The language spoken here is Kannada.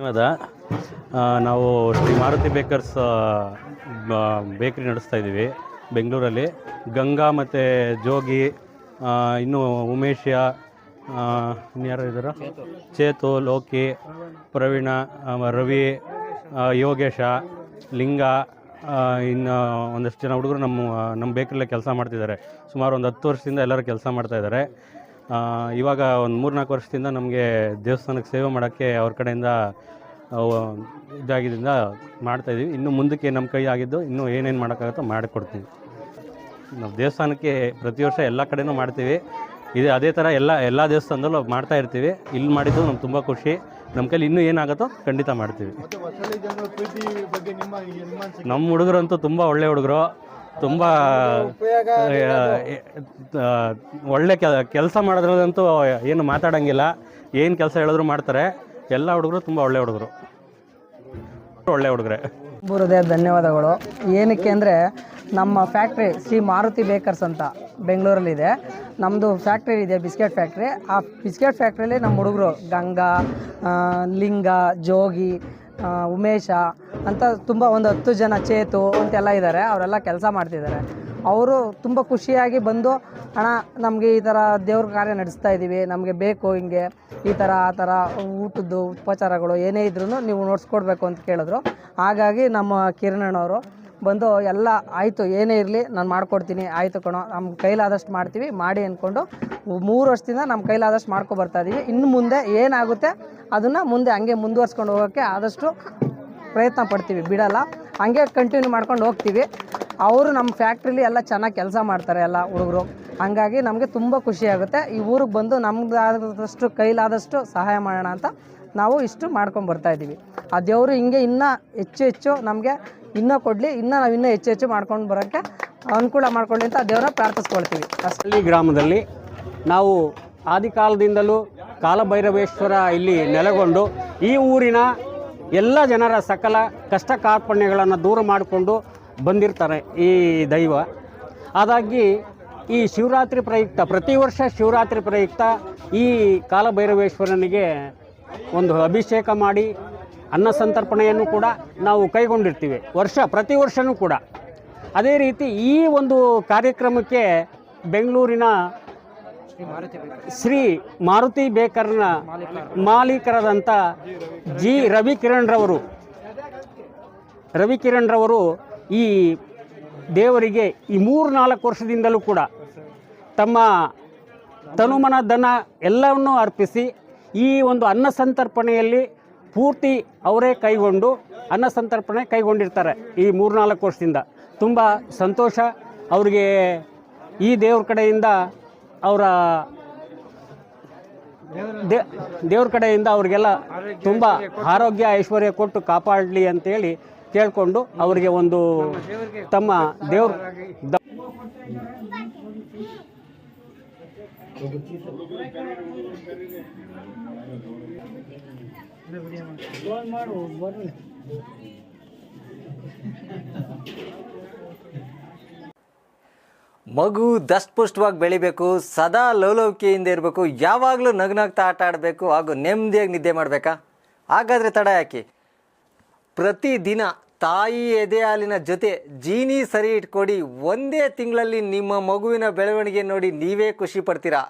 ಧನ್ಯವಾದ. ನಾವು ಶ್ರೀ ಮಾರುತಿ ಬೇಕರ್ಸ್ ಬೇಕ್ರಿ ನಡೆಸ್ತಾ ಇದ್ದೀವಿ ಬೆಂಗಳೂರಲ್ಲಿ. ಗಂಗಾ ಮತ್ತು ಜೋಗಿ ಇನ್ನು ಉಮೇಶ ಇನ್ಯಾರು ಇದ್ದಾರೆ ಚೇತು ಲೋಕಿ ಪ್ರವೀಣ ರವಿ ಯೋಗೇಶ ಲಿಂಗ ಇನ್ನು ಒಂದಷ್ಟು ಜನ ಹುಡುಗರು ನಮ್ಮ ನಮ್ಮ ಬೇಕ್ರಿಲೇ ಕೆಲಸ ಮಾಡ್ತಿದ್ದಾರೆ. ಸುಮಾರು ಒಂದು ಹತ್ತು ವರ್ಷದಿಂದ ಎಲ್ಲರೂ ಕೆಲಸ ಮಾಡ್ತಾ ಇದ್ದಾರೆ. ಆ, ಇವಾಗ ಒಂದು ಮೂರ್ನಾಲ್ಕು ವರ್ಷದಿಂದ ನಮಗೆ ದೇವಸ್ಥಾನಕ್ಕೆ ಸೇವೆ ಮಾಡೋಕ್ಕೆ ಅವ್ರ ಕಡೆಯಿಂದ ಇದಾಗಿದ್ದರಿಂದ ಮಾಡ್ತಾಯಿದ್ದೀವಿ ಇನ್ನು ಮುಂದಕ್ಕೆ ನಮ್ಮ ಕೈ ಆಗಿದ್ದು ಇನ್ನೂ ಏನೇನು ಮಾಡೋಕ್ಕಾಗುತ್ತೋ ಮಾಡಿಕೊಡ್ತೀವಿ. ನಾವು ದೇವಸ್ಥಾನಕ್ಕೆ ಪ್ರತಿ ವರ್ಷ ಎಲ್ಲ ಕಡೆನೂ ಮಾಡ್ತೀವಿ. ಇದು ಅದೇ ಥರ ಎಲ್ಲ ಎಲ್ಲ ದೇವಸ್ಥಾನದಲ್ಲೂ ಮಾಡ್ತಾ ಇರ್ತೀವಿ. ಇಲ್ಲಿ ಮಾಡಿದ್ದು ನಮ್ಗೆ ತುಂಬ ಖುಷಿ. ನಮ್ಮ ಕೈಲಿ ಇನ್ನೂ ಏನಾಗುತ್ತೋ ಖಂಡಿತ ಮಾಡ್ತೀವಿ. ನಮ್ಮ ಹುಡುಗರಂತೂ ತುಂಬ ಒಳ್ಳೆ ಹುಡುಗರು. ತುಂಬ ಒಳ್ಳೆ ಕೆಲಸ ಮಾಡೋದ್ರಲ್ಲಂತೂ ಏನು ಮಾತಾಡೋಂಗಿಲ್ಲ. ಏನು ಕೆಲಸ ಹೇಳಿದ್ರು ಮಾಡ್ತಾರೆ. ಎಲ್ಲ ಹುಡುಗರು ತುಂಬ ಒಳ್ಳೆ ಹುಡುಗರು. ಒಳ್ಳೆ ಹುಡುಗರೆ. ಹೃದಯ ಧನ್ಯವಾದಗಳು. ಏನಕ್ಕೆ ಅಂದರೆ, ನಮ್ಮ ಫ್ಯಾಕ್ಟ್ರಿ ಶ್ರೀ ಮಾರುತಿ ಬೇಕರ್ಸ್ ಅಂತ ಬೆಂಗಳೂರಲ್ಲಿದೆ. ನಮ್ಮದು ಫ್ಯಾಕ್ಟ್ರಿ ಇದೆ, ಬಿಸ್ಕೆಟ್ ಫ್ಯಾಕ್ಟ್ರಿ. ಆ ಬಿಸ್ಕೆಟ್ ಫ್ಯಾಕ್ಟ್ರಿಯಲ್ಲಿ ನಮ್ಮ ಹುಡುಗರು ಗಂಗಾ ಲಿಂಗ, ಜೋಗಿ ಉಮೇಶ ಅಂತ ತುಂಬ ಒಂದು ಹತ್ತು ಜನ ಚೇತು ಅಂತೆಲ್ಲ ಇದ್ದಾರೆ ಅವರೆಲ್ಲ ಕೆಲಸ ಮಾಡ್ತಿದ್ದಾರೆ ಅವರು ತುಂಬ ಖುಷಿಯಾಗಿ ಬಂದು, ಅಣ್ಣ, ನಮಗೆ ಈ ಥರ ದೇವ್ರ ಕಾರ್ಯ ನಡೆಸ್ತಾ ಇದ್ದೀವಿ ನಮಗೆ ಬೇಕು ಹಿಂಗೆ. ಈ ಥರ ಆ ಥರ ಊಟದ್ದು, ಉಪಚಾರಗಳು ಏನೇ ಇದ್ರೂ ನೀವು ನೋಡಿಸ್ಕೊಡ್ಬೇಕು ಅಂತ ಕೇಳಿದ್ರು. ಹಾಗಾಗಿ ನಮ್ಮ ಕಿರಣ್ ಅಣ್ಣವರು ಬಂದು ಎಲ್ಲ ಆಯಿತು, ಏನೇ ಇರಲಿ ನಾನು ಮಾಡ್ಕೊಡ್ತೀನಿ, ಆಯಿತು ಕಣೋ ನಮ್ಮ ಕೈಲಾದಷ್ಟು ಮಾಡ್ತೀವಿ, ಮಾಡಿ ಅಂದ್ಕೊಂಡು ಮೂರು ವರ್ಷದಿಂದ ನಮ್ಮ ಕೈಲಾದಷ್ಟು ಮಾಡ್ಕೊ ಬರ್ತಾ ಇದ್ದೀವಿ ಇನ್ನು ಮುಂದೆ ಏನಾಗುತ್ತೆ ಅದನ್ನು ಮುಂದೆ ಹಂಗೆ ಮುಂದುವರ್ಸ್ಕೊಂಡು ಹೋಗೋಕ್ಕೆ ಆದಷ್ಟು ಪ್ರಯತ್ನ ಪಡ್ತೀವಿ, ಬಿಡಲ್ಲ. ಹಂಗೆ ಕಂಟಿನ್ಯೂ ಮಾಡ್ಕೊಂಡು ಹೋಗ್ತೀವಿ. ಅವರು ನಮ್ಮ ಫ್ಯಾಕ್ಟ್ರಿಲಿ ಎಲ್ಲ ಚೆನ್ನಾಗಿ ಕೆಲಸ ಮಾಡ್ತಾರೆ ಎಲ್ಲ ಹುಡುಗರು. ಹಂಗಾಗಿ ನಮಗೆ ತುಂಬ ಖುಷಿಯಾಗುತ್ತೆ ಈ ಊರಿಗೆ ಬಂದು ನಮ್ದಾದಷ್ಟು ಕೈಲಾದಷ್ಟು ಸಹಾಯ ಮಾಡೋಣ ಅಂತ ನಾವು ಇಷ್ಟು ಮಾಡ್ಕೊಂಡು ಬರ್ತಾಯಿದ್ದೀವಿ ಆ ದೇವರು ಹಿಂಗೆ ಇನ್ನೂ ಹೆಚ್ಚು ಹೆಚ್ಚು ನಮಗೆ ಇನ್ನೂ ಕೊಡಲಿ, ಇನ್ನೂ ನಾವು ಇನ್ನೂ ಹೆಚ್ಚು ಹೆಚ್ಚು ಮಾಡ್ಕೊಂಡು ಬರೋಕ್ಕೆ ಅನುಕೂಲ ಮಾಡ್ಕೊಳ್ಳಿ ಅಂತ ದೇವರ ಪ್ರಾರ್ಥಿಸ್ಕೊಳ್ತೀವಿ. ಅಸ್ಲಿ ಗ್ರಾಮದಲ್ಲಿ ನಾವು ಆದಿಕಾಲದಿಂದಲೂ ಕಾಲಭೈರವೇಶ್ವರ ಇಲ್ಲಿ ನೆಲೆಗೊಂಡು ಈ ಊರಿನ ಎಲ್ಲ ಜನರ ಸಕಲ ಕಷ್ಟ ಕಾರ್ಪಣ್ಯಗಳನ್ನು ದೂರ ಮಾಡಿಕೊಂಡು ಬಂದಿರ್ತಾರೆ ಈ ದೈವ. ಹಾಗಾಗಿ ಈ ಶಿವರಾತ್ರಿ ಪ್ರಯುಕ್ತ, ಪ್ರತಿ ವರ್ಷ ಶಿವರಾತ್ರಿ ಪ್ರಯುಕ್ತ ಈ ಕಾಲಭೈರವೇಶ್ವರನಿಗೆ ಒಂದು ಅಭಿಷೇಕ ಮಾಡಿ ಅನ್ನ ಸಂತರ್ಪಣೆಯನ್ನು ಕೂಡ ನಾವು ಕೈಗೊಂಡಿರ್ತೀವಿ. ವರ್ಷ, ಪ್ರತಿ ವರ್ಷವೂ ಕೂಡ. ಅದೇ ರೀತಿ ಈ ಒಂದು ಕಾರ್ಯಕ್ರಮಕ್ಕೆ ಬೆಂಗಳೂರಿನ ಶ್ರೀ ಮಾರುತಿ ಬೇಕರ್ನ ಮಾಲೀಕರಾದಂಥ ಜಿ. ರವಿಕಿರಣ್ರವರು ರವಿಕಿರಣ್ರವರು ಈ ದೇವರಿಗೆ ಈ ಮೂರು ನಾಲ್ಕು ವರ್ಷದಿಂದಲೂ ಕೂಡ ತಮ್ಮ ತನುಮನ ಧನ ಎಲ್ಲವನ್ನೂ ಅರ್ಪಿಸಿ ಈ ಒಂದು ಅನ್ನ ಸಂತರ್ಪಣೆಯಲ್ಲಿ ಪೂರ್ತಿ ಅವರೇ ಕೈಗೊಂಡು ಅನ್ನ ಸಂತರ್ಪಣೆ ಕೈಗೊಂಡಿರ್ತಾರೆ ಈ ಮೂರ್ನಾಲ್ಕು ವರ್ಷದಿಂದ. ತುಂಬ ಸಂತೋಷ. ಅವರಿಗೆ ಈ ದೇವ್ರ ಕಡೆಯಿಂದ ಅವರ ದೇ, ದೇವ್ರ ಕಡೆಯಿಂದ ಅವ್ರಿಗೆಲ್ಲ ತುಂಬ ಆರೋಗ್ಯ, ಐಶ್ವರ್ಯ ಕೊಟ್ಟು ಕಾಪಾಡಲಿ ಅಂತೇಳಿ ಕೇಳಿಕೊಂಡು ಅವರಿಗೆ ಒಂದು ತಮ್ಮ ದೇವ್ರ ಮಗು ದಷ್ಟಪುಷ್ಟವಾಗಿ ಬೆಳಿಬೇಕು, ಸದಾ ಲವಲವಿಕೆಯಿಂದ ಇರಬೇಕು, ಯಾವಾಗಲೂ ನಗ್ನಾಗ್ತಾ ಆಟ ಆಡಬೇಕು ಹಾಗೂ ನೆಮ್ಮದಿಯಾಗಿ ನಿದ್ದೆ ಮಾಡಬೇಕಾ? ಹಾಗಾದರೆ ತಡ ಯಾಕೆ? ಪ್ರತಿದಿನ ತಾಯಿ ಎದೆ ಹಾಲಿನ ಜೊತೆ ಜೀನಿ ಸರಿ ಇಟ್ಕೊಡಿ, ಒಂದೇ ತಿಂಗಳಲ್ಲಿ ನಿಮ್ಮ ಮಗುವಿನ ಬೆಳವಣಿಗೆ ನೋಡಿ ನೀವೇ ಖುಷಿ ಪಡ್ತೀರಾ?